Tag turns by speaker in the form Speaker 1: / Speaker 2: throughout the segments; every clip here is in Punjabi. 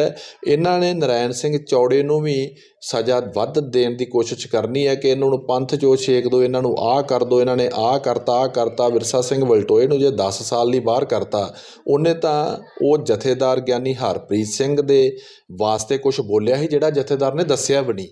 Speaker 1: ਇਹਨਾਂ ਨੇ ਨਰਾਇਣ ਸਿੰਘ ਚੌੜੇ ਨੂੰ ਵੀ ਸਜ਼ਾ ਵੱਧ ਦੇਣ ਦੀ ਕੋਸ਼ਿਸ਼ ਕਰਨੀ ਹੈ ਕਿ ਇਹਨਾਂ ਨੂੰ ਪੰਥ ਚੋਂ ਛੇਕ ਦਿਓ ਇਹਨਾਂ ਨੂੰ ਆਹ ਕਰ ਦਿਓ ਇਹਨਾਂ ਨੇ ਆਹ ਕਰਤਾ ਆਹ ਕਰਤਾ, ਵਿਰਸਾ ਸਿੰਘ ਵਲਟੋਏ ਨੂੰ ਜੇ 10 ਸਾਲ ਲਈ ਬਾਹਰ ਕਰਤਾ, ਉਹਨੇ ਤਾਂ ਉਹ ਜਥੇਦਾਰ ਗਿਆਨੀ ਹਰਪ੍ਰੀਤ ਸਿੰਘ ਦੇ ਵਾਸਤੇ ਕੁਝ ਬੋਲਿਆ ਸੀ ਜਿਹੜਾ ਜਥੇਦਾਰ ਨੇ ਦੱਸਿਆ ਵੀ ਨਹੀਂ।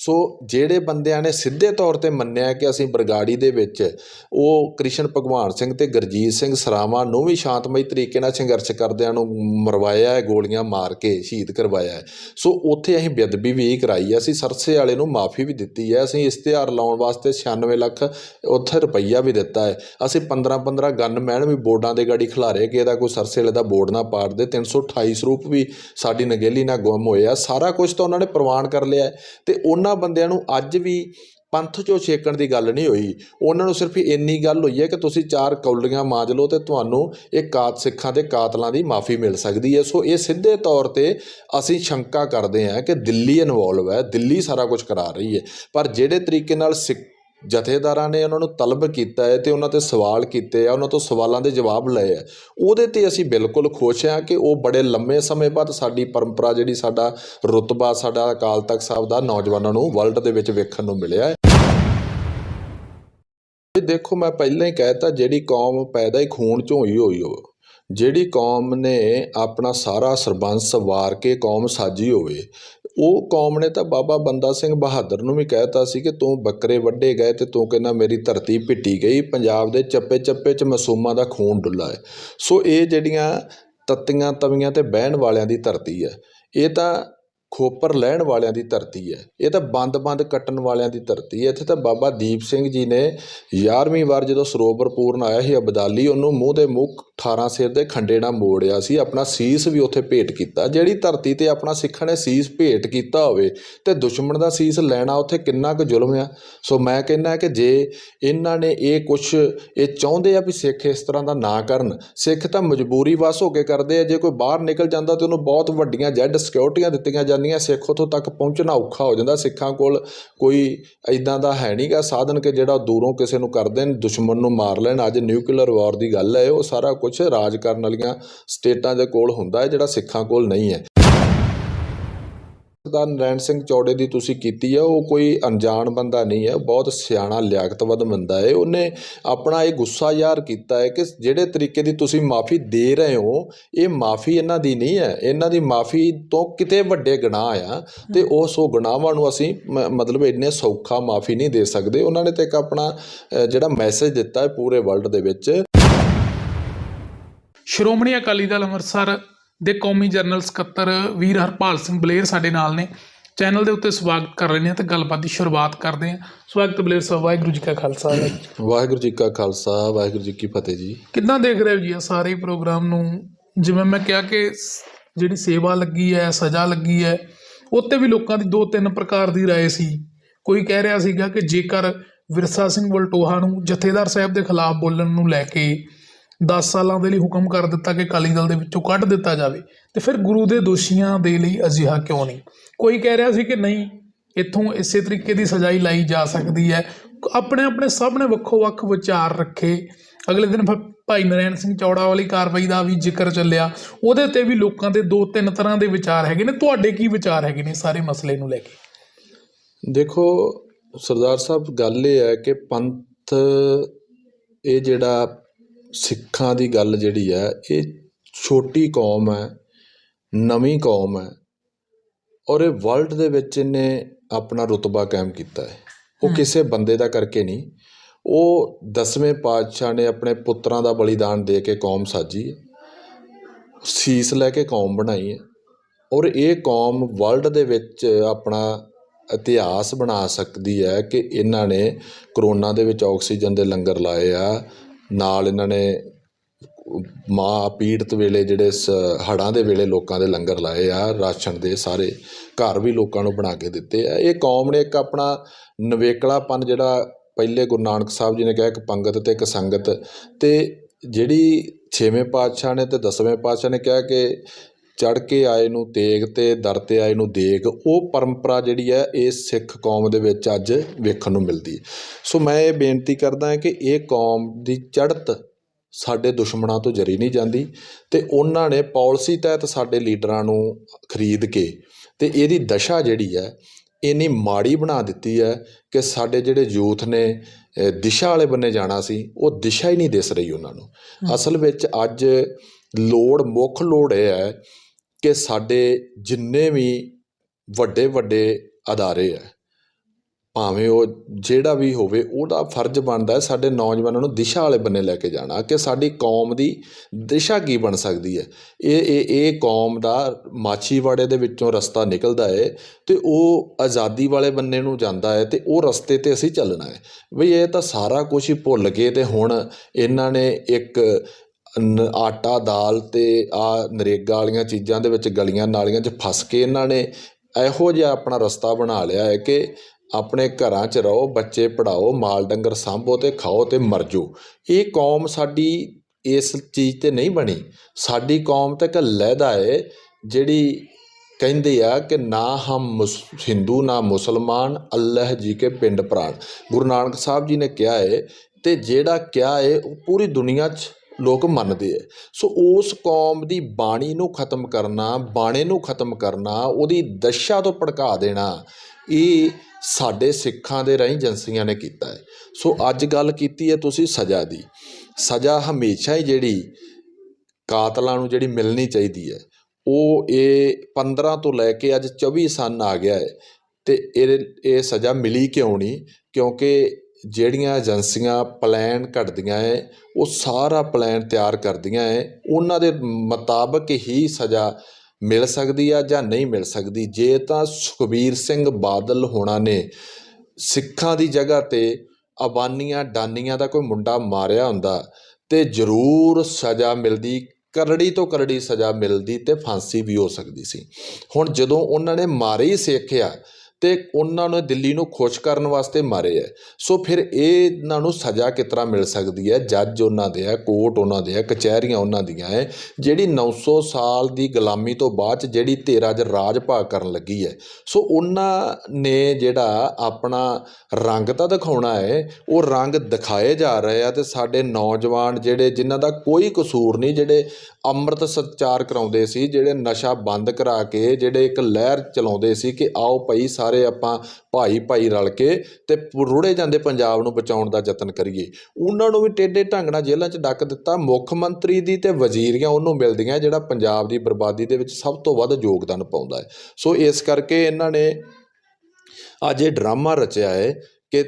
Speaker 1: ਸੋ ਜਿਹੜੇ ਬੰਦਿਆਂ ਨੇ ਸਿੱਧੇ ਤੌਰ ਤੇ ਮੰਨਿਆ ਕਿ ਅਸੀਂ ਬਰਗਾੜੀ ਦੇ ਵਿੱਚ ਉਹ ਕ੍ਰਿਸ਼ਨ ਭਗਵਾਨ ਸਿੰਘ ਤੇ ਗੁਰਜੀਤ ਸਿੰਘ ਸਰਾਵਾਂ ਨੂੰ ਵੀ ਸ਼ਾਂਤਮਈ ਤਰੀਕੇ ਨਾਲ ਸੰਘਰਸ਼ ਕਰਦਿਆਂ ਨੂੰ ਮਰਵਾਇਆ ਹੈ, ਗੋਲੀਆਂ ਮਾਰ ਕੇ ਸ਼ਹੀਦ ਕਰਵਾਇਆ ਹੈ। ਸੋ ਉੱਥੇ ਅਸੀਂ ਬੇਅਦਬੀ ਵੀ ਕਰਾਈ ਹੈ, ਅਸੀਂ ਸਰਸੇ ਵਾਲੇ ਨੂੰ ਮਾਫੀ ਵੀ ਦਿੱਤੀ ਹੈ, ਅਸੀਂ ਇਸ਼ਤਿਹਾਰ ਲਾਉਣ ਵਾਸਤੇ 96 ਲੱਖ ਉੱਥੇ ਰੁਪਈਆ ਵੀ ਦਿੱਤਾ ਹੈ। ਅਸੀਂ 15 15 ਗਨਮੈਨ ਵੀ ਬੋਰਡਾਂ ਦੇ ਗਾੜੀ ਖਿਲਾਰੇ ਕਿ ਇਹਦਾ ਕੋਈ ਸਰਸੇ ਵਾਲੇ ਦਾ ਬੋਰਡ ਨਾ ਪਾੜ ਦੇ। 328 ਸਰੂਪ ਵੀ ਸਾਡੀ ਨਗੇਲੀ ਨਾਲ ਗੁੰਮ ਹੋਇਆ ਸਾਰਾ ਕੁਝ ਤਾਂ ਉਹਨਾਂ ਨੇ ਪ੍ਰਵਾਨ ਕਰ ਲਿਆ ਹੈ ਤੇ ਉਹਨਾਂ ਬੰਦਿਆਂ ਨੂੰ ਅੱਜ ਵੀ ਪੰਥ ਚੋਂ ਛੇਕਣ ਦੀ ਗੱਲ ਨਹੀਂ ਹੋਈ। ਉਹਨਾਂ ਨੂੰ ਸਿਰਫ ਇੰਨੀ ਗੱਲ ਹੋਈ ਹੈ ਕਿ ਤੁਸੀਂ ਚਾਰ ਕੌਲੀਆਂ ਮਾਂਜ ਲਓ ਤੇ ਤੁਹਾਨੂੰ ਇਹ ਕਾਤ ਸਿੱਖਾਂ ਦੇ ਕਾਤਲਾਂ ਦੀ ਮਾਫੀ ਮਿਲ ਸਕਦੀ ਹੈ। ਸੋ ਇਹ ਸਿੱਧੇ ਤੌਰ ਤੇ ਅਸੀਂ ਸ਼ੰਕਾ ਕਰਦੇ ਹਾਂ ਕਿ ਦਿੱਲੀ ਇਨਵੋਲਵ ਹੈ, ਦਿੱਲੀ ਸਾਰਾ ਕੁਝ ਕਰਾ ਰਹੀ ਹੈ। ਪਰ ਜਿਹੜੇ ਤਰੀਕੇ ਨਾਲ ਸਿੱਖ ਜਥੇਦਾਰਾਂ ਨੇ ਉਹਨਾਂ ਨੂੰ ਤਲਬ ਕੀਤਾ ਹੈ ਤੇ ਉਹਨਾਂ ਤੇ ਸਵਾਲ ਕੀਤੇ ਆ, ਉਹਨਾਂ ਤੋਂ ਸਵਾਲਾਂ ਦੇ ਜਵਾਬ ਲਏ ਆ। ਉਹਦੇ ਤੇ ਅਸੀਂ ਬਿਲਕੁਲ ਖੁਸ਼ ਹਾਂ ਕਿ ਉਹ ਬੜੇ ਲੰਮੇ ਸਮੇਂ ਬਾਅਦ ਸਾਡੀ ਪਰੰਪਰਾ ਜਿਹੜੀ ਸਾਡਾ ਰੁਤਬਾ, ਸਾਡਾ ਅਕਾਲ ਤਖਤ ਸਾਹਿਬ ਦਾ ਨੌਜਵਾਨਾਂ ਨੂੰ ਵਰਲਡ ਦੇ ਵਿੱਚ ਵੇਖਣ ਨੂੰ ਮਿਲਿਆ ਹੈ। ਇਹ ਦੇਖੋ, ਮੈਂ ਪਹਿਲਾਂ ਹੀ ਕਹਿਤਾ ਜਿਹੜੀ ਕੌਮ ਪੈਦਾ ਹੀ ਖੂਨ ਚੋਂ ਹੋਈ ਹੋਈ ਹੋ ਜਿਹੜੀ ਕੌਮ ਨੇ ਆਪਣਾ ਸਾਰਾ ਸਰਬੰਸ ਵਾਰ ਕੇ ਕੌਮ ਸਾਜੀ ਹੋਵੇ ਉਹ ਕੌਮ ਨੇ ਤਾਂ ਬਾਬਾ ਬੰਦਾ ਸਿੰਘ ਬਹਾਦਰ ਨੂੰ ਵੀ ਕਹਿਤਾ ਸੀ ਕਿ ਤੂੰ ਬੱਕਰੇ ਵੱਢੇ ਗਏ ਤੇ ਤੂੰ ਕਹਿੰਦਾ ਮੇਰੀ ਧਰਤੀ ਪਿੱਟੀ ਗਈ, ਪੰਜਾਬ ਦੇ ਚੱਪੇ ਚੱਪੇ 'ਚ ਮਾਸੂਮਾਂ ਦਾ ਖੂਨ ਡੁੱਲਾ ਹੈ। ਸੋ ਇਹ ਜਿਹੜੀਆਂ ਤੱਤੀਆਂ ਤਵੀਆਂ ਤੇ ਬਹਿਣ ਵਾਲਿਆਂ ਦੀ ਧਰਤੀ ਹੈ, ਇਹ ਤਾਂ ਖੋਪਰ ਲੈਣ ਵਾਲਿਆਂ ਦੀ ਧਰਤੀ ਹੈ। ਇਹ ਤਾਂ ਬੰਦ-ਬੰਦ ਕੱਟਣ ਵਾਲਿਆਂ ਦੀ ਧਰਤੀ ਹੈ। ਇੱਥੇ ਤਾਂ ਬਾਬਾ ਦੀਪ ਸਿੰਘ ਜੀ ਨੇ 11ਵੀਂ ਵਾਰ ਜਦੋਂ ਸਰੋਵਰ ਪੂਰਨ ਆਇਆ ਸੀ ਅਬਦਾਲੀ, ਉਹਨੂੰ ਮੂੰਹ ਦੇ ਮੁੱਖ 18 ਸਿਰ ਦੇ ਖੰਡੇ ਨਾਲ ਮੋੜਿਆ ਸੀ। ਆਪਣਾ ਸੀਸ ਵੀ ਉੱਥੇ ਭੇਟ ਕੀਤਾ। ਜਿਹੜੀ ਧਰਤੀ ਤੇ ਆਪਣਾ ਸਿੱਖਾਂ ਨੇ ਸੀਸ ਭੇਟ ਕੀਤਾ ਹੋਵੇ ਤੇ ਦੁਸ਼ਮਣ ਦਾ ਸੀਸ ਲੈਣਾ ਉੱਥੇ ਕਿੰਨਾ ਕੁ ਜ਼ੁਲਮ ਆ। ਸੋ ਮੈਂ ਕਹਿੰਦਾ ਕਿ ਜੇ ਇਹਨਾਂ ਨੇ ਇਹ ਕੁਝ ਇਹ ਚਾਹੁੰਦੇ ਆ ਵੀ ਸਿੱਖ ਇਸ ਤਰ੍ਹਾਂ ਦਾ ਨਾ ਕਰਨ, ਸਿੱਖ ਤਾਂ ਮਜਬੂਰੀ ਵਸ ਹੋ ਕੇ ਕਰਦੇ ਆ। ਜੇ ਕੋਈ ਬਾਹਰ ਨਿਕਲ ਜਾਂਦਾ ਤੇ ਉਹਨੂੰ ਬਹੁਤ ਵੱਡੀਆਂ ਜੈਡ ਸਿਕਿਉਰਟੀਆਂ ਦਿੱਤੀਆਂ ਜਾਂਦੀਆਂ, ਸਿੱਖ ਉੱਥੋਂ ਤੱਕ ਪਹੁੰਚਣਾ ਔਖਾ ਹੋ ਜਾਂਦਾ। ਸਿੱਖਾਂ ਕੋਲ ਕੋਈ ਇਦਾਂ ਦਾ ਹੈ ਨਹੀਂਗਾ ਸਾਧਨ ਕਿ ਜਿਹੜਾ ਦੂਰੋਂ ਕਿਸੇ ਨੂੰ ਕਰ ਦੇਣ, ਦੁਸ਼ਮਣ ਨੂੰ ਮਾਰ ਲੈਣ। ਅੱਜ ਨਿਊਕਲੀਅਰ ਵਾਰ ਦੀ ਗੱਲ ਹੈ, ਉਹ ਸਾਰਾ ਕੁਝ ਰਾਜ ਕਰਨ ਵਾਲੀਆਂ ਸਟੇਟਾਂ ਦੇ ਕੋਲ ਹੁੰਦਾ ਹੈ, ਜਿਹੜਾ ਸਿੱਖਾਂ ਕੋਲ ਨਹੀਂ ਹੈ। ਦਾ ਨਰੈਣ ਸਿੰਘ ਚੌੜੇ ਦੀ ਤੁਸੀਂ ਕੀਤੀ ਹੈ ਉਹ ਕੋਈ ਅਣਜਾਣ ਬੰਦਾ ਨਹੀਂ ਹੈ ਬਹੁਤ ਸਿਆਣਾ ਲਿਆਕਤਵੰਦ ਬੰਦਾ ਹੈ ਉਹਨੇ ਆਪਣਾ ਇਹ ਗੁੱਸਾ ਜ਼ਾਹਰ ਕੀਤਾ ਹੈ ਕਿ ਜਿਹੜੇ ਤਰੀਕੇ ਦੀ ਤੁਸੀਂ ਮਾਫੀ ਦੇ ਰਹੇ ਹੋ ਇਹ ਮਾਫੀ ਇਹਨਾਂ ਦੀ ਨਹੀਂ ਹੈ। ਇਹਨਾਂ ਦੀ ਮਾਫੀ ਤੋਂ ਕਿਤੇ ਵੱਡੇ ਗੁਨਾਹ ਆ ਤੇ ਉਹ ਸੋ ਗੁਨਾਹਾਂ ਨੂੰ ਅਸੀਂ ਮ- ਮਤਲਬ ਇੰਨੇ ਸੌਖਾ ਮਾਫੀ ਨਹੀਂ ਦੇ ਸਕਦੇ। ਉਹਨਾਂ ਨੇ ਤੇ ਇੱਕ ਆਪਣਾ ਜਿਹੜਾ ਮੈਸੇਜ ਦਿੱਤਾ ਹੈ ਪੂਰੇ ਵਰਲਡ ਦੇ ਵਿੱਚ।
Speaker 2: ਸ਼੍ਰੋਮਣੀ ਅਕਾਲੀ ਦਲ ਅੰਮ੍ਰਿਤਸਰ ਦੇ ਕੌਮੀ ਜਨਰਲ ਸਕੱਤਰ ਵੀਰ ਹਰਪਾਲ ਸਿੰਘ ਬਲੇਰ ਸਾਡੇ ਨਾਲ ਨੇ ਚੈਨਲ ਦੇ ਉੱਤੇ ਸਵਾਗਤ ਕਰ ਰਹੇ ਨੇ ਤੇ ਗੱਲਬਾਤ ਦੀ ਸ਼ੁਰੂਆਤ ਕਰਦੇ ਹਾਂ ਸਵਾਗਤ ਬਲੇਰ ਸਾਹਿਬ ਵਾਹਿਗੁਰੂ ਜੀ ਕਾ ਖਾਲਸਾ ਵਾਹਿਗੁਰੂ
Speaker 1: ਵਾਹਿਗੁਰੂ ਜੀ ਕਾ ਖਾਲਸਾ ਵਾਹਿਗੁਰੂ ਜੀ ਕੀ ਫਤਿਹ ਜੀ
Speaker 2: ਕਿੱਦਾਂ ਦੇਖ ਰਹੇ ਹੋ ਜੀ ਇਹ ਸਾਰੇ ਪ੍ਰੋਗਰਾਮ ਨੂੰ ਜਿਵੇਂ ਮੈਂ ਕਿਹਾ ਕਿ ਸ- ਜਿਹੜੀ ਸੇਵਾ ਲੱਗੀ ਹੈ ਸਜ਼ਾ ਲੱਗੀ ਹੈ ਉੱਤੇ ਵੀ ਲੋਕਾਂ ਦੀ ਦੋ ਤਿੰਨ ਪ੍ਰਕਾਰ ਦੀ رائے ਸੀ ਕੋਈ ਕਹਿ ਰਿਹਾ ਸੀਗਾ ਕਿ ਜੇਕਰ ਵਿਰਸਾ ਸਿੰਘ ਵਲਟੋਹਾ ਨੂੰ ਜਥੇਦਾਰ ਸਾਹਿਬ ਦੇ ਖਿਲਾਫ ਬੋਲਣ ਨੂੰ ਲੈ ਕੇ 10 ਸਾਲਾਂ ਦੇ ਲਈ ਹੁਕਮ ਕਰ ਦਿੱਤਾ ਕਿ ਅਕਾਲੀ ਦਲ ਦੇ ਵਿੱਚੋਂ ਕੱਢ ਦਿੱਤਾ ਜਾਵੇ। ਤੇ ਫਿਰ ਗੁਰੂ ਦੇ ਦੋਸ਼ੀਆਂ ਦੇ ਲਈ ਅਜਿਹਾ ਕਿਉਂ ਨਹੀਂ? ਕੋਈ ਕਹਿ ਰਿਹਾ ਸੀ ਕਿ ਨਹੀਂ, ਇੱਥੋਂ ਇਸੇ ਤਰੀਕੇ ਦੀ ਸਜ਼ਾਈ ਲਾਈ ਜਾ ਸਕਦੀ ਹੈ। ਆਪਣੇ ਆਪਣੇ ਸਭ ਨੇ ਵੱਖੋ ਵੱਖ ਵਿਚਾਰ ਰੱਖੇ। ਅਗਲੇ ਦਿਨ ਫਿਰ ਭਾਈ ਨਰੈਣ ਸਿੰਘ ਚੌੜਾ ਵਾਲੀ ਕਾਰਵਾਈ ਦਾ ਵੀ ਜ਼ਿਕਰ ਚੱਲਿਆ। ਉਹਦੇ ਤੇ ਵੀ ਲੋਕਾਂ ਦੇ ਦੋ ਤਿੰਨ ਤਰ੍ਹਾਂ ਦੇ ਵਿਚਾਰ ਹੈਗੇ ਨੇ। ਤੁਹਾਡੇ ਕੀ ਵਿਚਾਰ ਹੈਗੇ ਨੇ ਸਾਰੇ ਮਸਲੇ ਨੂੰ ਲੈ ਕੇ?
Speaker 1: ਦੇਖੋ, ਸਰਦਾਰ ਸਾਹਿਬ, ਗੱਲ ਇਹ ਹੈ ਕਿ ਪੰਥ ਇਹ ਜਿਹੜਾ ਸਿੱਖਾਂ ਦੀ ਗੱਲ ਜਿਹੜੀ ਹੈ ਇਹ ਛੋਟੀ ਕੌਮ ਹੈ ਨਵੀਂ ਕੌਮ ਹੈ ਔਰ ਇਹ ਵਰਲਡ ਦੇ ਵਿੱਚ ਇਹਨੇ ਆਪਣਾ ਰੁਤਬਾ ਕਾਇਮ ਕੀਤਾ ਹੈ ਉਹ। ਕਿਸੇ ਬੰਦੇ ਦਾ ਕਰਕੇ ਨਹੀਂ ਉਹ ਦਸਵੇਂ ਪਾਤਸ਼ਾਹ ਨੇ ਆਪਣੇ ਪੁੱਤਰਾਂ ਦਾ ਬਲੀਦਾਨ ਦੇ ਕੇ ਕੌਮ ਸਾਜੀ ਹੈ ਸੀਸ ਲੈ ਕੇ ਕੌਮ ਬਣਾਈ ਹੈ ਔਰ ਇਹ ਕੌਮ ਵਰਲਡ ਦੇ ਵਿੱਚ ਆਪਣਾ ਇਤਿਹਾਸ ਬਣਾ ਸਕਦੀ ਹੈ ਕਿ ਇਹਨਾਂ ਨੇ ਕਰੋਨਾ ਦੇ ਵਿੱਚ ਆਕਸੀਜਨ ਦੇ ਲੰਗਰ ਲਾਏ ਆ ਨਾਲ ਇਹਨਾਂ ਨੇ ਮਾਂ ਪੀੜਤ ਵੇਲੇ ਜਿਹੜੇ ਸ ਹੜ੍ਹਾਂ ਦੇ ਵੇਲੇ ਲੋਕਾਂ ਦੇ ਲੰਗਰ ਲਾਏ ਆ, ਰਾਸ਼ਨ ਦੇ ਸਾਰੇ ਘਰ ਵੀ ਲੋਕਾਂ ਨੂੰ ਬਣਾ ਕੇ ਦਿੱਤੇ ਆ। ਇਹ ਕੌਮ ਨੇ ਇੱਕ ਆਪਣਾ ਨਵੇਕਲਾਪਨ ਜਿਹੜਾ ਪਹਿਲੇ ਗੁਰੂ ਨਾਨਕ ਸਾਹਿਬ ਜੀ ਨੇ ਕਿਹਾ, ਇੱਕ ਪੰਗਤ ਤੇ ਇੱਕ ਸੰਗਤ ਤੇ ਜਿਹੜੀ ਛੇਵੇਂ ਪਾਤਸ਼ਾਹ ਨੇ ਤੇ ਦਸਵੇਂ ਪਾਤਸ਼ਾਹ ਨੇ ਕਿਹਾ ਕਿ ਚੜ ਕੇ ਆਏ ਨੂੰ ਤੇਗ ਤੇ ਦਰ ਤੇ ਆਏ ਨੂੰ ਦੇਗ ਉਹ ਪਰੰਪਰਾ ਜਿਹੜੀ ਹੈ ਇਹ ਸਿੱਖ ਕੌਮ ਦੇ ਵਿੱਚ ਅੱਜ ਵੇਖਣ ਨੂੰ ਮਿਲਦੀ ਸੋ ਮੈਂ ਇਹ ਬੇਨਤੀ ਕਰਦਾ ਕਿ ਇਹ ਕੌਮ ਦੀ ਚੜ੍ਹਤ ਸਾਡੇ ਦੁਸ਼ਮਣਾਂ ਤੋਂ ਜਰੀ ਨਹੀਂ ਜਾਂਦੀ ਤੇ ਉਹਨਾਂ ਨੇ ਪਾਲਿਸੀ ਤਹਿਤ ਸਾਡੇ ਲੀਡਰਾਂ ਨੂੰ ਖਰੀਦ ਕੇ ਤੇ ਇਹਦੀ ਦਸ਼ਾ ਜਿਹੜੀ ਹੈ ਇੰਨੀ ਮਾੜੀ ਬਣਾ ਦਿੱਤੀ ਹੈ ਕਿ ਸਾਡੇ ਜਿਹੜੇ ਯੂਥ ਨੇ ਦਿਸ਼ਾ ਵਾਲੇ ਬੰਨੇ ਜਾਣਾ ਸੀ ਉਹ ਦਿਸ਼ਾ ਹੀ ਨਹੀਂ ਦਿਸ ਰਹੀ ਉਹਨਾਂ ਨੂੰ। ਅਸਲ ਵਿੱਚ ਅੱਜ ਲੋੜ ਮੁੱਖ ਲੋੜ ਇਹ ਹੈ ਕਿ ਸਾਡੇ ਜਿੰਨੇ ਵੀ ਵੱਡੇ ਵੱਡੇ ਅਦਾਰੇ ਹੈ, ਭਾਵੇਂ ਉਹ ਜਿਹੜਾ ਵੀ ਹੋਵੇ, ਉਹਦਾ ਫਰਜ਼ ਬਣਦਾ ਸਾਡੇ ਨੌਜਵਾਨਾਂ ਨੂੰ ਦਿਸ਼ਾ ਵਾਲੇ ਬੰਨੇ ਲੈ ਕੇ ਜਾਣਾ ਕਿ ਸਾਡੀ ਕੌਮ ਦੀ ਦਿਸ਼ਾ ਕੀ ਬਣ ਸਕਦੀ ਹੈ। ਇਹ ਇਹ ਇਹ ਕੌਮ ਦਾ ਮਾਛੀਵਾੜੇ ਦੇ ਵਿੱਚੋਂ ਰਸਤਾ ਨਿਕਲਦਾ ਹੈ ਤੇ ਉਹ ਆਜ਼ਾਦੀ ਵਾਲੇ ਬੰਨੇ ਨੂੰ ਜਾਂਦਾ ਹੈ ਤੇ ਉਹ ਰਸਤੇ ਤੇ ਅਸੀਂ ਚੱਲਣਾ ਹੈ। ਵੀ ਇਹ ਤਾਂ ਸਾਰਾ ਕੁਝ ਹੀ ਭੁੱਲ ਗਏ ਤੇ ਹੁਣ ਇਹਨਾਂ ਨੇ ਇੱਕ ਨ- ਆਟਾ, ਦਾਲ ਅਤੇ ਆ ਨਰੇਗਾ ਵਾਲੀਆਂ ਚੀਜ਼ਾਂ ਦੇ ਵਿੱਚ ਗਲੀਆਂ ਨਾਲੀਆਂ 'ਚ ਫਸ ਕੇ ਇਹਨਾਂ ਨੇ ਇਹੋ ਜਿਹਾ ਆਪਣਾ ਰਸਤਾ ਬਣਾ ਲਿਆ ਹੈ ਕਿ ਆਪਣੇ ਘਰਾਂ 'ਚ ਰਹੋ, ਬੱਚੇ ਪੜ੍ਹਾਓ, ਮਾਲ ਡੰਗਰ ਸਾਂਭੋ ਅਤੇ ਖਾਓ ਅਤੇ ਮਰ ਜਾਓ। ਇਹ ਕੌਮ ਸਾਡੀ ਇਸ ਚੀਜ਼ ਤੇ ਨਹੀਂ ਬਣੀ। ਸਾਡੀ ਕੌਮ ਤਾਂ ਇੱਕ ਲਹਿਦਾ ਹੈ ਜਿਹੜੀ ਕਹਿੰਦੇ ਆ ਕਿ ਨਾ ਹਮ ਮੁਸ, ਹਿੰਦੂ, ਨਾ ਮੁਸਲਮਾਨ, ਅੱਲਾਹ ਜੀ ਕੇ ਪਿੰਡ ਪ੍ਰਾਣ। ਗੁਰੂ ਨਾਨਕ ਸਾਹਿਬ ਜੀ ਨੇ ਕਿਹਾ ਹੈ ਤੇ ਜਿਹੜਾ ਕਿਹਾ ਹੈ, ਉਹ ਪੂਰੀ ਦੁਨੀਆ 'ਚ ਲੋਕ ਮੰਨਦੇ ਹੈ ਸੋ ਉਸ ਕੌਮ ਦੀ ਬਾਣੀ ਨੂੰ ਖਤਮ ਕਰਨਾ, ਬਾਣੇ ਨੂੰ ਖਤਮ ਕਰਨਾ, ਉਹਦੀ ਦਸ਼ਾ ਤੋਂ ਭੜਕਾ ਦੇਣਾ, ਇਹ ਸਾਡੇ ਸਿੱਖਾਂ ਦੇ ਰਾਹੀਂ ਏਜੰਸੀਆਂ ਨੇ ਕੀਤਾ ਹੈ ਸੋ ਅੱਜ ਗੱਲ ਕੀਤੀ ਹੈ ਤੁਸੀਂ ਸਜ਼ਾ ਦੀ। ਸਜ਼ਾ ਹਮੇਸ਼ਾ ਹੀ ਜਿਹੜੀ ਕਾਤਲਾਂ ਨੂੰ ਜਿਹੜੀ ਮਿਲਣੀ ਚਾਹੀਦੀ ਹੈ ਉਹ ਇਹ 15 ਤੋਂ ਲੈ ਕੇ ਅੱਜ 24 ਸਨ ਆ ਗਿਆ ਹੈ ਤੇ ਇਹ ਇਹ ਸਜ਼ਾ ਮਿਲੀ ਕਿਉਂ ਨਹੀਂ? ਕਿਉਂਕਿ ਜਿਹੜੀਆਂ ਏਜੰਸੀਆਂ ਪਲੈਨ ਘੜਦੀਆਂ ਹੈ ਉਹ ਸਾਰਾ ਪਲੈਨ ਤਿਆਰ ਕਰਦੀਆਂ ਹੈ ਉਹਨਾਂ ਦੇ ਮੁਤਾਬਕ ਹੀ ਸਜ਼ਾ ਮਿਲ ਸਕਦੀ ਆ ਜਾਂ ਨਹੀਂ ਮਿਲ ਸਕਦੀ। ਜੇ ਤਾਂ ਸੁਖਬੀਰ ਸਿੰਘ ਬਾਦਲ ਹੋਣਾ ਨੇ ਸਿੱਖਾਂ ਦੀ ਜਗ੍ਹਾ ਤੇ ਅਬਾਨੀਆਂ ਡਾਨੀਆਂ ਦਾ ਕੋਈ ਮੁੰਡਾ ਮਾਰਿਆ ਹੁੰਦਾ ਤੇ ਜ਼ਰੂਰ ਸਜ਼ਾ ਮਿਲਦੀ, ਕਰੜੀ ਤੋਂ ਕਰੜੀ ਸਜ਼ਾ ਮਿਲਦੀ ਤੇ ਫਾਂਸੀ ਵੀ ਹੋ ਸਕਦੀ ਸੀ। ਹੁਣ ਜਦੋਂ ਉਹਨਾਂ ਨੇ ਮਾਰੇ ਹੀ ਸਿੱਖਿਆ ਤੇ ਉਹਨਾਂ ਨੇ ਦਿੱਲੀ ਨੂੰ ਖੁਸ਼ ਕਰਨ ਵਾਸਤੇ ਮਾਰੇ ਹੈ ਸੋ ਫਿਰ ਇਹਨਾਂ ਨੂੰ ਸਜ਼ਾ ਕਿਸ ਤਰ੍ਹਾਂ ਮਿਲ ਸਕਦੀ ਹੈ ਜੱਜ ਉਹਨਾਂ ਦੇ ਹੈ ਕੋਰਟ ਉਹਨਾਂ ਦੇ ਹੈ ਕਚਹਿਰੀਆਂ ਉਹਨਾਂ ਦੀਆਂ ਹੈ ਜਿਹੜੀ 900 ਸਾਲ ਦੀ ਗੁਲਾਮੀ ਤੋਂ ਬਾਅਦ 'ਚ ਜਿਹੜੀ ਤੇਰਾ ਜ ਰਾਜ ਭਾਗ ਕਰਨ ਲੱਗੀ ਹੈ ਸੋ ਉਹਨਾਂ ਨੇ ਜਿਹੜਾ ਆਪਣਾ ਰੰਗ ਤਾਂ ਦਿਖਾਉਣਾ ਹੈ ਉਹ ਰੰਗ ਦਿਖਾਏ ਜਾ ਰਹੇ ਆ ਤੇ ਸਾਡੇ ਨੌਜਵਾਨ ਜਿਹੜੇ, ਜਿਨ੍ਹਾਂ ਦਾ ਕੋਈ ਕਸੂਰ ਨਹੀਂ, ਜਿਹੜੇ ਅੰਮ੍ਰਿਤ ਸਤਿਚਾਰ ਕਰਾਉਂਦੇ ਸੀ, ਜਿਹੜੇ ਨਸ਼ਾ ਬੰਦ ਕਰਾ ਕੇ, ਜਿਹੜੇ ਇੱਕ ਲਹਿਰ ਚਲਾਉਂਦੇ ਸੀ ਕਿ ਆਓ ਭਾਈ ਸਾਰੇ ਆਪਾਂ ਭਾਈ ਭਾਈ ਰਲ ਕੇ ਤੇ ਰੁੜੇ ਜਾਂਦੇ ਪੰਜਾਬ ਨੂੰ ਬਚਾਉਣ ਦਾ ਯਤਨ ਕਰੀਏ। ਉਹਨਾਂ ਨੂੰ ਵੀ ਟੇਢੇ ਢੰਗ ਨਾਲ ਜੇਲ੍ਹਾਂ 'ਚ ਡੱਕ ਦਿੱਤਾ, ਮੁੱਖ ਮੰਤਰੀ ਦੀ ਤੇ ਵਜ਼ੀਰੀਆਂ ਉਹਨੂੰ ਮਿਲਦੀਆਂ, ਜਿਹੜਾ ਪੰਜਾਬ ਦੀ ਬਰਬਾਦੀ ਦੇ ਵਿੱਚ ਸਭ ਤੋਂ ਵੱਧ ਯੋਗਦਾਨ ਪਾਉਂਦਾ ਹੈ। ਸੋ ਇਸ ਕਰਕੇ ਇਹਨਾਂ ਨੇ ਅੱਜ ਇਹ ਡਰਾਮਾ ਰਚਿਆ ਹੈ ਕਿ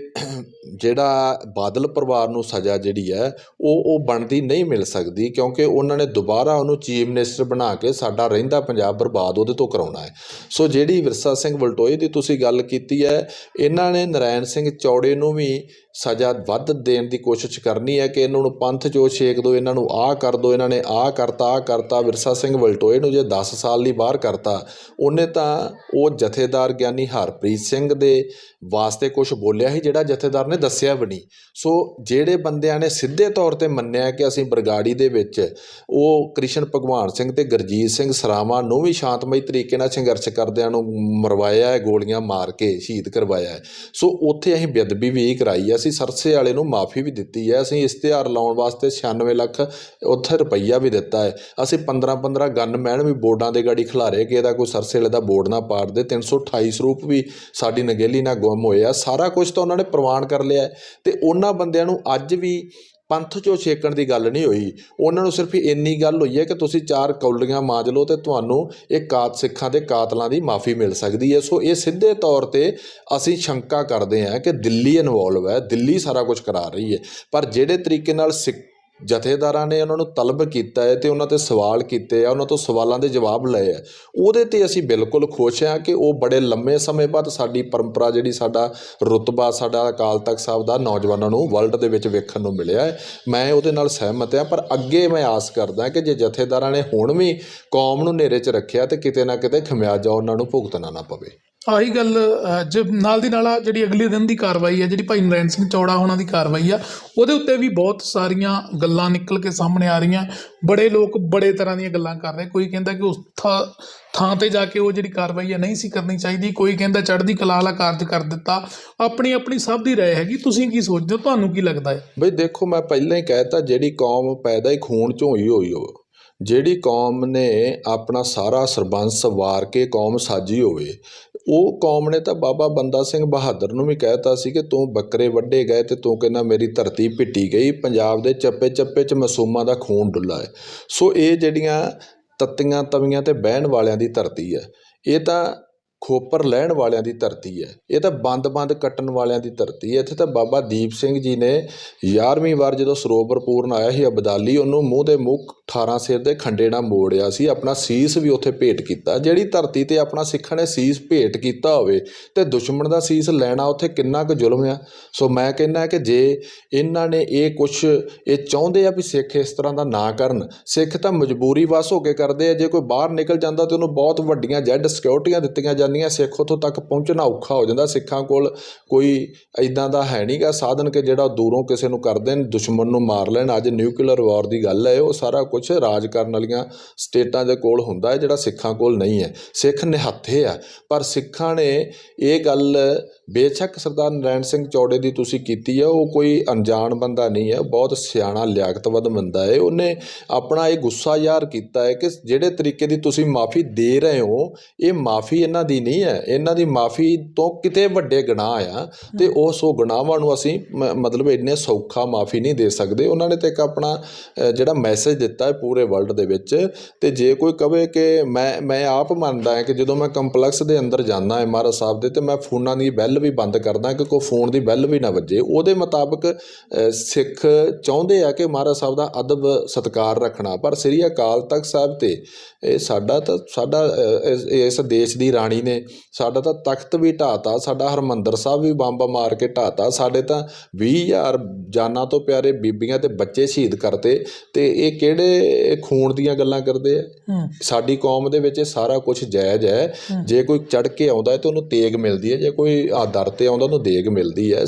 Speaker 1: ਜਿਹੜਾ ਬਾਦਲ ਪਰਿਵਾਰ ਨੂੰ ਸਜ਼ਾ ਜਿਹੜੀ ਹੈ, ਉਹ ਉਹ ਬਣਦੀ ਨਹੀਂ ਮਿਲ ਸਕਦੀ ਕਿਉਂਕਿ ਉਹਨਾਂ ਨੇ ਦੁਬਾਰਾ ਉਹਨੂੰ ਚੀਫ ਮਿਨਿਸਟਰ ਬਣਾ ਕੇ ਸਾਡਾ ਰਹਿੰਦਾ ਪੰਜਾਬ ਬਰਬਾਦ ਉਹਦੇ ਤੋਂ ਕਰਾਉਣਾ ਹੈ। ਸੋ ਜਿਹੜੀ ਵਿਰਸਾ ਸਿੰਘ ਵਲਟੋਏ ਦੀ ਤੁਸੀਂ ਗੱਲ ਕੀਤੀ ਹੈ, ਇਹਨਾਂ ਨੇ ਨਰਾਇਣ ਸਿੰਘ ਚੌੜੇ ਨੂੰ ਵੀ ਸਜ਼ਾ ਵੱਧ ਦੇਣ ਦੀ ਕੋਸ਼ਿਸ਼ ਕਰਨੀ ਹੈ ਕਿ ਇਹਨਾਂ ਨੂੰ ਪੰਥ ਚੋਂ ਛੇਕ ਦਿਓ ਇਹਨਾਂ ਨੂੰ ਆਹ ਕਰ ਦਿਓ ਇਹਨਾਂ ਨੇ ਆਹ ਕਰਤਾ ਆਹ ਕਰਤਾ, ਵਿਰਸਾ ਸਿੰਘ ਵਲਟੋਏ ਨੂੰ ਜੇ 10 ਸਾਲ ਲਈ ਬਾਹਰ ਕਰਤਾ, ਉਹਨੇ ਤਾਂ ਉਹ ਜਥੇਦਾਰ ਗਿਆਨੀ ਹਰਪ੍ਰੀਤ ਸਿੰਘ ਦੇ ਵਾਸਤੇ ਕੁਝ ਬੋਲਿਆ ਹੀ ਜਿਹੜਾ ਜਥੇਦਾਰ ਨੇ ਦੱਸਿਆ ਵੀ ਨਹੀਂ। ਸੋ ਜਿਹੜੇ ਬੰਦਿਆਂ ਨੇ ਸਿੱਧੇ ਤੌਰ ਤੇ ਮੰਨਿਆ ਕਿ ਅਸੀਂ ਬਰਗਾੜੀ ਦੇ ਵਿੱਚ ਉਹ ਕ੍ਰਿਸ਼ਨ ਭਗਵਾਨ ਸਿੰਘ ਤੇ ਗੁਰਜੀਤ ਸਿੰਘ ਸਰਾਵਾਂ ਨੂੰ ਵੀ ਸ਼ਾਂਤਮਈ ਤਰੀਕੇ ਨਾਲ ਸੰਘਰਸ਼ ਕਰਦਿਆਂ ਨੂੰ ਮਰਵਾਇਆ ਹੈ, ਗੋਲੀਆਂ ਮਾਰ ਕੇ ਸ਼ਹੀਦ ਕਰਵਾਇਆ ਹੈ। ਸੋ ਉੱਥੇ ਅਸੀਂ ਬੇਅਦਬੀ ਵੀ ਕਰਾਈ ਹੈ ਅਸੀਂ ਸਰਸੇ ਵਾਲੇ ਨੂੰ ਮਾਫੀ ਵੀ ਦਿੱਤੀ ਹੈ। ਅਸੀਂ ਇਸ਼ਤਿਹਾਰ ਲਾਉਣ ਵਾਸਤੇ 96 ਲੱਖ ਉੱਥੇ ਰੁਪਈਆ ਵੀ ਦਿੱਤਾ ਹੈ। ਅਸੀਂ 15 15 ਗਨਮੈਨ ਵੀ ਬੋਰਡਾਂ ਦੇ ਗਾੜੀ ਖਿਲਾਰੇ ਕਿ ਇਹਦਾ ਕੋਈ ਸਰਸੇ ਵਾਲੇ ਦਾ ਬੋਰਡ ਨਾ ਪਾੜ ਦੇ। 328 ਸਰੂਪ ਵੀ ਸਾਡੀ ਨਗੇਲੀ ਨਾਲ ਗੁੰਮ ਹੋਏ ਆ। ਸਾਰਾ ਕੁਝ ਤਾਂ ਉਹਨਾਂ ਨੇ ਪ੍ਰਵਾਨ ਕਰ ਲਿਆ ਹੈ। ਤੇ ਉਹਨਾਂ ਬੰਦਿਆਂ ਨੂੰ ਅੱਜ ਵੀ ਪੰਥ ਚੋਂ ਛੇਕਣ ਦੀ ਗੱਲ ਨਹੀਂ ਹੋਈ। ਉਹਨਾਂ ਨੂੰ ਸਿਰਫ ਇੰਨੀ ਗੱਲ ਹੋਈ ਹੈ ਕਿ ਤੁਸੀਂ ਚਾਰ ਕੌਲੀਆਂ ਮਾਜ ਲਓ ਤੇ ਤੁਹਾਨੂੰ ਇਹ ਕਾਤ ਸਿੱਖਾਂ ਦੇ ਕਾਤਲਾਂ ਦੀ ਮਾਫੀ ਮਿਲ ਸਕਦੀ ਹੈ। ਸੋ ਇਹ ਸਿੱਧੇ ਤੌਰ ਤੇ ਅਸੀਂ ਸ਼ੰਕਾ ਕਰਦੇ ਹਾਂ ਕਿ ਦਿੱਲੀ ਇਨਵੋਲਵ ਹੈ, ਦਿੱਲੀ ਸਾਰਾ ਕੁਝ ਕਰਾ ਰਹੀ ਹੈ। ਪਰ ਜਿਹੜੇ ਤਰੀਕੇ ਨਾਲ ਸਿੱਖ ਜਥੇਦਾਰਾਂ ਨੇ ਉਹਨਾਂ ਨੂੰ ਤਲਬ ਕੀਤਾ ਹੈ ਤੇ ਉਹਨਾਂ ਤੇ ਸਵਾਲ ਕੀਤੇ ਆ, ਉਹਨਾਂ ਤੋਂ ਸਵਾਲਾਂ ਦੇ ਜਵਾਬ ਲਏ ਆ। ਉਹਦੇ ਤੇ ਅਸੀਂ ਬਿਲਕੁਲ ਖੁਸ਼ ਹਾਂ ਕਿ ਉਹ ਬੜੇ ਲੰਮੇ ਸਮੇਂ ਬਾਅਦ ਸਾਡੀ ਪਰੰਪਰਾ ਜਿਹੜੀ ਸਾਡਾ ਰੁਤਬਾ, ਸਾਡਾ ਅਕਾਲ ਤਖਤ ਸਾਹਿਬ ਦਾ ਨੌਜਵਾਨਾਂ ਨੂੰ ਵਰਲਡ ਦੇ ਵਿੱਚ ਵੇਖਣ ਨੂੰ ਮਿਲਿਆ ਹੈ। ਮੈਂ ਉਹਦੇ ਨਾਲ ਸਹਿਮਤ ਹਾਂ, ਪਰ ਅੱਗੇ ਮੈਂ ਆਸ ਕਰਦਾ ਕਿ ਜੇ ਜਥੇਦਾਰਾਂ ਨੇ ਹੁਣ ਵੀ ਕੌਮ ਨੂੰ ਨੇਰੇ 'ਚ ਰੱਖਿਆ ਤੇ ਕਿਤੇ ਨਾ ਕਿਤੇ ਖਮਿਆਜਾ ਉਹਨਾਂ ਨੂੰ ਭੁਗਤਣਾ ਨਾ ਪਵੇ।
Speaker 2: ਆਹੀ ਗੱਲ ਜ ਨਾਲ ਦੀ ਨਾਲ ਆ ਜਿਹੜੀ ਅਗਲੇ ਦਿਨ ਦੀ ਕਾਰਵਾਈ ਹੈ ਜਿਹੜੀ ਭਾਈ ਨਰੈਣ ਸਿੰਘ ਚੌੜਾ ਹੋਣਾ ਦੀ ਕਾਰਵਾਈ ਆ, ਉਹਦੇ ਉੱਤੇ ਵੀ ਬਹੁਤ ਸਾਰੀਆਂ ਗੱਲਾਂ ਨਿਕਲ ਕੇ ਸਾਹਮਣੇ ਆ ਰਹੀਆਂ। ਬੜੇ ਲੋਕ ਬੜੇ ਤਰ੍ਹਾਂ ਦੀਆਂ ਗੱਲਾਂ ਕਰ ਰਹੇ। ਕੋਈ ਕਹਿੰਦਾ ਕਿ ਉਸ ਥਾਂ ਤੇ ਜਾ ਕੇ ਉਹ ਜਿਹੜੀ ਕਾਰਵਾਈ ਹੈ ਨਹੀਂ ਸੀ ਕਰਨੀ ਚਾਹੀਦੀ, ਕੋਈ ਕਹਿੰਦਾ ਚੜ੍ਹਦੀ ਕਲਾ ਵਾਲਾ ਕਾਰਜ ਕਰ ਦਿੱਤਾ। ਆਪਣੀ ਆਪਣੀ ਸਭ ਦੀ ਰਾਏ ਹੈਗੀ, ਤੁਸੀਂ ਕੀ ਸੋਚਦੇ ਹੋ? ਤੁਹਾਨੂੰ ਕੀ ਲੱਗਦਾ ਹੈ?
Speaker 1: ਬਈ ਦੇਖੋ, ਮੈਂ ਪਹਿਲਾਂ ਹੀ ਕਹਿਤਾ ਜਿਹੜੀ ਕੌਮ ਪੈਦਾ ਹੀ ਖੂਨ ਚੋਂ ਹੋਈ ਹੋਈ ਹੋ ਜਿਹੜੀ ਕੌਮ ਨੇ ਆਪਣਾ ਸਾਰਾ ਸਰਬੰਸ ਵਾਰ ਕੇ ਕੌਮ ਸਾਜੀ ਹੋਵੇ ਉਹ ਕੌਮ ਨੇ ਤਾਂ ਬਾਬਾ ਬੰਦਾ ਸਿੰਘ ਬਹਾਦਰ ਨੂੰ ਵੀ ਕਹਿਤਾ ਸੀ ਕਿ ਤੂੰ ਬੱਕਰੇ ਵੱਢੇ ਗਏ ਤੇ ਤੂੰ ਕਹਿੰਦਾ ਮੇਰੀ ਧਰਤੀ ਪਿੱਟੀ ਗਈ, ਪੰਜਾਬ ਦੇ ਚੱਪੇ ਚੱਪੇ 'ਚ ਮਾਸੂਮਾਂ ਦਾ ਖੂਨ ਡੁੱਲਾ ਹੈ। ਸੋ ਇਹ ਜਿਹੜੀਆਂ ਤੱਤੀਆਂ ਤਵੀਆਂ ਤੇ ਬਹਿਣ ਵਾਲਿਆਂ ਦੀ ਧਰਤੀ ਹੈ, ਇਹ ਤਾਂ ਖੋਪਰ ਲੈਣ ਵਾਲਿਆਂ ਦੀ ਧਰਤੀ ਹੈ, ਇਹ ਤਾਂ ਬੰਦ-ਬੰਦ ਕੱਟਣ ਵਾਲਿਆਂ ਦੀ ਧਰਤੀ ਹੈ। ਇੱਥੇ ਤਾਂ ਬਾਬਾ ਦੀਪ ਸਿੰਘ ਜੀ ਨੇ 11ਵੀਂ ਵਾਰ ਜਦੋਂ ਸਰੋਵਰ ਪੂਰਨ ਆਇਆ ਸੀ, ਅਬਦਾਲੀ ਉਹਨੂੰ ਮੂੰਹ ਦੇ ਮੂੰਹ 18 ਸਿਰ ਦੇ ਖੰਡੇ ਨਾਲ ਮੋੜਿਆ ਸੀ, ਆਪਣਾ ਸੀਸ ਵੀ ਉੱਥੇ ਭੇਟ ਕੀਤਾ। ਜਿਹੜੀ ਧਰਤੀ ਤੇ ਆਪਣਾ ਸਿੱਖਾਂ ਨੇ ਸੀਸ ਭੇਟ ਕੀਤਾ ਹੋਵੇ ਤੇ ਦੁਸ਼ਮਣ ਦਾ ਸੀਸ ਲੈਣਾ ਉੱਥੇ ਕਿੰਨਾ ਕੁ ਜ਼ੁਲਮ ਆ? ਸੋ ਮੈਂ ਕਹਿੰਦਾ ਕਿ ਜੇ ਇਹਨਾਂ ਨੇ ਇਹ ਕੁਝ ਇਹ ਚਾਹੁੰਦੇ ਆ ਵੀ ਸਿੱਖ ਇਸ ਤਰ੍ਹਾਂ ਦਾ ਨਾ ਕਰਨ, ਸਿੱਖ ਤਾਂ ਮਜਬੂਰੀ ਵਸ ਹੋ ਕੇ ਕਰਦੇ ਆ, ਜੇ ਕੋਈ ਬਾਹਰ ਨਿਕਲ ਜਾਂਦਾ ਤੇ ਉਹਨੂੰ ਬਹੁਤ ਵੱਡੀਆਂ ਜੈਡ ਸਿਕਿਉਰਟੀਆਂ ਦਿੱਤੀਆਂ ਜਾਂਦੀਆਂ, ਸਿੱਖ ਉੱਥੋਂ ਤੱਕ ਪਹੁੰਚਣਾ ਔਖਾ ਹੋ ਜਾਂਦਾ। ਸਿੱਖਾਂ ਕੋਲ ਕੋਈ ਇਦਾਂ ਦਾ ਹੈ ਨਹੀਂਗਾ ਸਾਧਨ ਕਿ ਜਿਹੜਾ ਦੂਰੋਂ ਕਿਸੇ ਨੂੰ ਕਰਦੇ ਨੇ ਦੁਸ਼ਮਣ ਨੂੰ ਮਾਰ ਲੈਣ। ਅੱਜ ਨਿਊਕਲੀਅਰ ਵਾਰ ਦੀ ਗੱਲ ਹੈ, ਉਹ ਸਾਰਾ ਕੁਝ ਰਾਜ ਕਰਨ ਵਾਲੀਆਂ ਸਟੇਟਾਂ ਦੇ ਕੋਲ ਹੁੰਦਾ ਹੈ ਜਿਹੜਾ ਸਿੱਖਾਂ ਕੋਲ ਨਹੀਂ ਹੈ। ਸਿੱਖ ਨਿਹੱਥੇ ਆ ਪਰ ਸਿੱਖਾਂ ਨੇ ਇਹ ਗੱਲ ਬੇਸ਼ੱਕ ਸਰਦਾਰ ਨਰੈਣ ਸਿੰਘ ਚੌੜੇ ਦੀ ਤੁਸੀਂ ਕੀਤੀ ਹੈ ਉਹ ਕੋਈ ਅਣਜਾਣ ਬੰਦਾ ਨਹੀਂ ਹੈ ਬਹੁਤ ਸਿਆਣਾ ਲਿਆਕਤਵੰਦ ਬੰਦਾ ਹੈ। ਉਹਨੇ ਆਪਣਾ ਇਹ ਗੁੱਸਾ ਜ਼ਾਹਰ ਕੀਤਾ ਹੈ ਕਿ ਜਿਹੜੇ ਤਰੀਕੇ ਦੀ ਤੁਸੀਂ ਮਾਫੀ ਦੇ ਰਹੇ ਹੋ ਇਹ ਮਾਫੀ ਇਹਨਾਂ ਦੀ ਨਹੀਂ ਹੈ। ਇਹਨਾਂ ਦੀ ਮਾਫੀ ਤੋਂ ਕਿਤੇ ਵੱਡੇ ਗੁਨਾਹ ਆ ਤੇ ਉਸ ਉਹ ਗੁਨਾਹਾਂ ਨੂੰ ਅਸੀਂ ਮਤਲਬ ਇੰਨੇ ਸੌਖਾ ਮਾਫੀ ਨਹੀਂ ਦੇ ਸਕਦੇ। ਉਹਨਾਂ ਨੇ ਤੇ ਇੱਕ ਆਪਣਾ ਜਿਹੜਾ ਮੈਸੇਜ ਦਿੱਤਾ ਹੈ ਪੂਰੇ ਵਰਲਡ ਦੇ ਵਿੱਚ ਤੇ ਜੇ ਕੋਈ ਕਵੇ ਕਿ ਮੈਂ ਮੈਂ ਆਪ ਮੰਨਦਾ ਹਾਂ ਕਿ ਜਦੋਂ ਮੈਂ ਕੰਪਲੈਕਸ ਦੇ ਅੰਦਰ ਜਾਂਦਾ ਹਾਂ ਮਹਾਰਾਜ ਸਾਹਿਬ ਦੇ ਤੇ ਮੈਂ ਫੋਨਾਂ ਦੀ ਬੈਲ ਵੀ ਬੰਦ ਕਰਦਾ ਕਿ ਕੋਈ ਫੋਨ ਦੀ ਬੈਲ ਵੀ ਨਾ ਵੱਜੇ, ਉਹਦੇ ਮੁਤਾਬਕ ਸਿੱਖ ਚਾਹੁੰਦੇ ਆ ਕਿ ਮਹਾਰਾਜ ਸਾਹਿਬ ਦਾ ਅਦਬ ਸਤਕਾਰ ਰੱਖਣਾ। ਪਰ ਸ੍ਰੀ ਅਕਾਲ ਤਖਤ ਸਾਹਿਬ ਤੇ ਇਹ ਸਾਡਾ ਤਾਂ, ਸਾਡਾ ਇਸ- ਇਸ ਦੇਸ਼ ਦੀ ਰਾਣੀ ਨੇ ਸਾਡਾ ਤਾਂ ਤਖਤ ਵੀ ਢਾਤਾ, ਸਾਡਾ ਹਰਮੰਦਰ ਸਾਹਿਬ ਵੀ ਬੰਬ ਮਾਰ ਕੇ ਢਾਤਾ, ਸਾਡੇ ਤਾਂ 20000 ਜਾਨਾਂ ਤੋਂ ਪਿਆਰੇ ਬੀਬੀਆਂ ਤੇ ਬੱਚੇ ਸ਼ਹੀਦ ਕਰਤੇ ਤੇ ਇਹ ਕਿਹੜੇ ਖੂਨ ਦੀਆਂ ਗੱਲਾਂ ਕਰਦੇ ਆ। ਸਾਡੀ ਕੌਮ ਦੇ ਵਿੱਚ ਇਹ ਸਾਰਾ ਕੁਝ ਜਾਇਜ਼ ਹੈ। ਜੇ ਕੋਈ ਚੜ ਕੇ ਆਉਂਦਾ ਹੈ ਤਾਂ ਉਹਨੂੰ ਤੇਗ ਮਿਲਦੀ ਹੈ। ਜੇ ਕੋਈ ਆ ਦਰ ਤੇ ਆਉਂਦਾ ਉਹਨੂੰ ਦੇਗ ਮਿਲਦੀ ਹੈ।